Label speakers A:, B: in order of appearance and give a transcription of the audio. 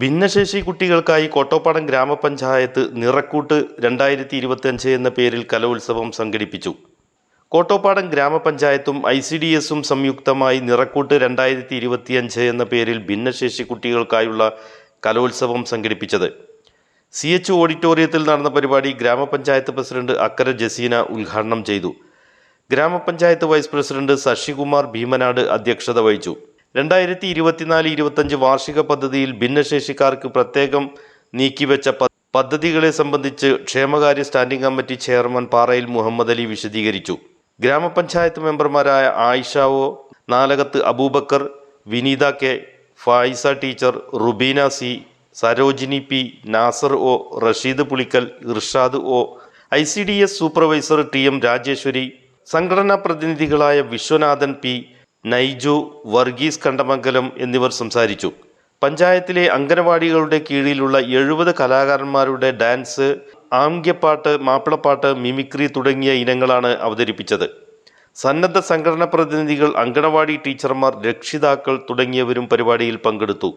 A: ഭിന്നശേഷി കുട്ടികൾക്കായി കോട്ടോപ്പാടം ഗ്രാമപഞ്ചായത്ത് നിറക്കൂട്ട് രണ്ടായിരത്തി ഇരുപത്തിയഞ്ച് എന്ന പേരിൽ കലോത്സവം സംഘടിപ്പിച്ചു. കോട്ടോപ്പാടം ഗ്രാമപഞ്ചായത്തും ഐ സി ഡി എസും സംയുക്തമായി നിറക്കൂട്ട് രണ്ടായിരത്തി ഇരുപത്തിയഞ്ച് എന്ന പേരിൽ ഭിന്നശേഷി കുട്ടികൾക്കായുള്ള കലോത്സവം സംഘടിപ്പിച്ചത്. സി എച്ച് ഓഡിറ്റോറിയത്തിൽ നടന്ന പരിപാടി ഗ്രാമപഞ്ചായത്ത് പ്രസിഡന്റ് അക്കര ജസീന ഉദ്ഘാടനം ചെയ്തു. ഗ്രാമപഞ്ചായത്ത് വൈസ് പ്രസിഡന്റ് ശശികുമാർ ഭീമനാട് അധ്യക്ഷത വഹിച്ചു. രണ്ടായിരത്തി ഇരുപത്തിനാല് ഇരുപത്തഞ്ച് വാർഷിക പദ്ധതിയിൽ ഭിന്നശേഷിക്കാർക്ക് പ്രത്യേകം നീക്കിവെച്ച പദ്ധതികളെ സംബന്ധിച്ച് ക്ഷേമകാര്യ സ്റ്റാൻഡിംഗ് കമ്മിറ്റി ചെയർമാൻ പാറയിൽ മുഹമ്മദ് അലി വിശദീകരിച്ചു. ഗ്രാമപഞ്ചായത്ത് മെമ്പർമാരായ Ayisha O Nalakath Abubakar Vineetha K Fayiza teacher Rubeena C Sarojini P Nasar O Rasheed Pulikkal Irshad O I C D S supervisor T M Rajeshwari സംഘടനാ പ്രതിനിധികളായ വിശ്വനാഥൻ പി നൈജു വർഗീസ് കണ്ടമംഗലം എന്നിവർ സംസാരിച്ചു. പഞ്ചായത്തിലെ അംഗനവാടികളുടെ കീഴിലുള്ള എഴുപത് കലാകാരന്മാരുടെ ഡാൻസ് ആംഗ്യപ്പാട്ട് മാപ്പിളപ്പാട്ട് മിമിക്രി തുടങ്ങിയ ഇനങ്ങളാണ് അവതരിപ്പിച്ചത്. സന്നദ്ധ സംഘടനാ പ്രതിനിധികൾ അങ്കണവാടി ടീച്ചർമാർ രക്ഷിതാക്കൾ തുടങ്ങിയവരും പരിപാടിയിൽ പങ്കെടുത്തു.